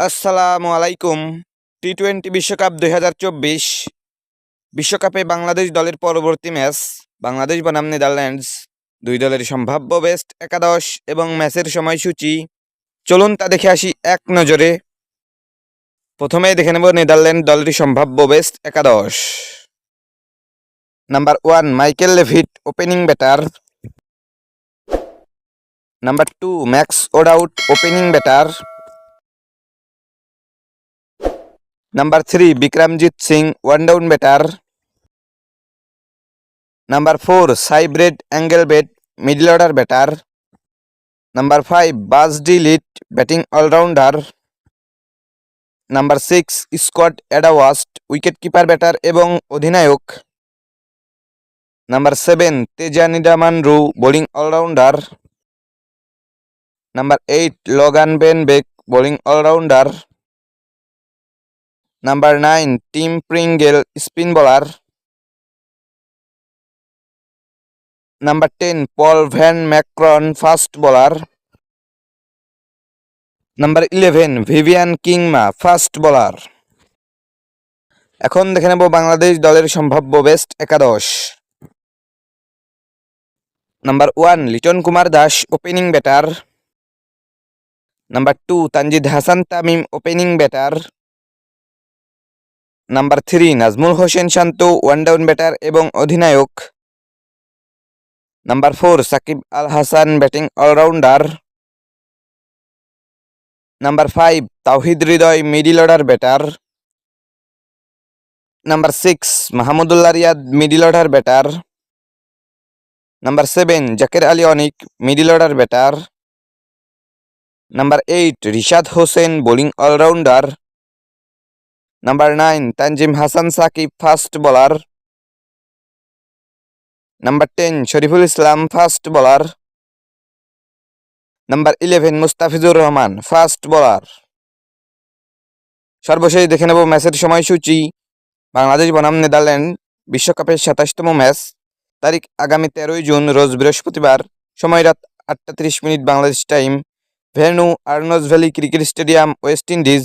আসসালামু আলাইকুম। T twenty বিশ্বকাপ দুই হাজার চব্বিশ। বিশ্বকাপে বাংলাদেশ দলের পরবর্তী ম্যাচ, বাংলাদেশ বনাম নেদারল্যান্ডস। দুই দলের সম্ভাব্য বেস্ট একাদশ এবং ম্যাচের সময়সূচি। চলুন তা দেখে আসি এক নজরে। প্রথমে দেখে নেব নেদারল্যান্ড দলের সম্ভাব্য বেস্ট একাদশ। Number one Michael Levitt opening batter number two Max O'Dowd opening batter number three Vikramjit Singh one down batter number four Sybrand Engelbrecht middle order batter number five Bas de Leede batting all rounder number six Scott Edwards wicket keeper batter এবং অধিনায়ক. Number seven তেজানিডামান রু bowling all rounder number eight Logan van Beek bowling all rounder number nine Tim Pringle spin bowler number ten Paul van Meekeren fast bowler number eleven Vivian Kingma fast bowler এখন দেখে নেব বাংলাদেশ দলের সম্ভাব্য best একাদশ। Number one Liton Kumar Das opening batter number two Tanzid Hasan Tamim opening batter number three, Najmul Hossain Shanto, one down batter এবং অধিনায়ক। Number four, Shakib Al Hasan batting all rounder. Number five, Towhid Hridoy middle order batter. Number six, Mahmudullah Riyad middle order batter. Number seven, Jaker Ali Anik middle order batter. Number eight, Rishad Hossain bowling all rounder. Number nine Tanzim Hasan Sakib fast bowler number ten Shoriful Islam fast bowler number eleven Mustafizur Rahman fast bowler সর্বশেষ দেখে নেব ম্যাচের সময়সূচি। বাংলাদেশ বনাম Netherland বিশ্বকাপের সাতাশতম match তারিখ আগামী তেরোই জুন, রোজ বৃহস্পতিবার, সময় রাত আটটা তিরিশ minute Bangladesh time venue Arnos Vale cricket stadium, West Indies.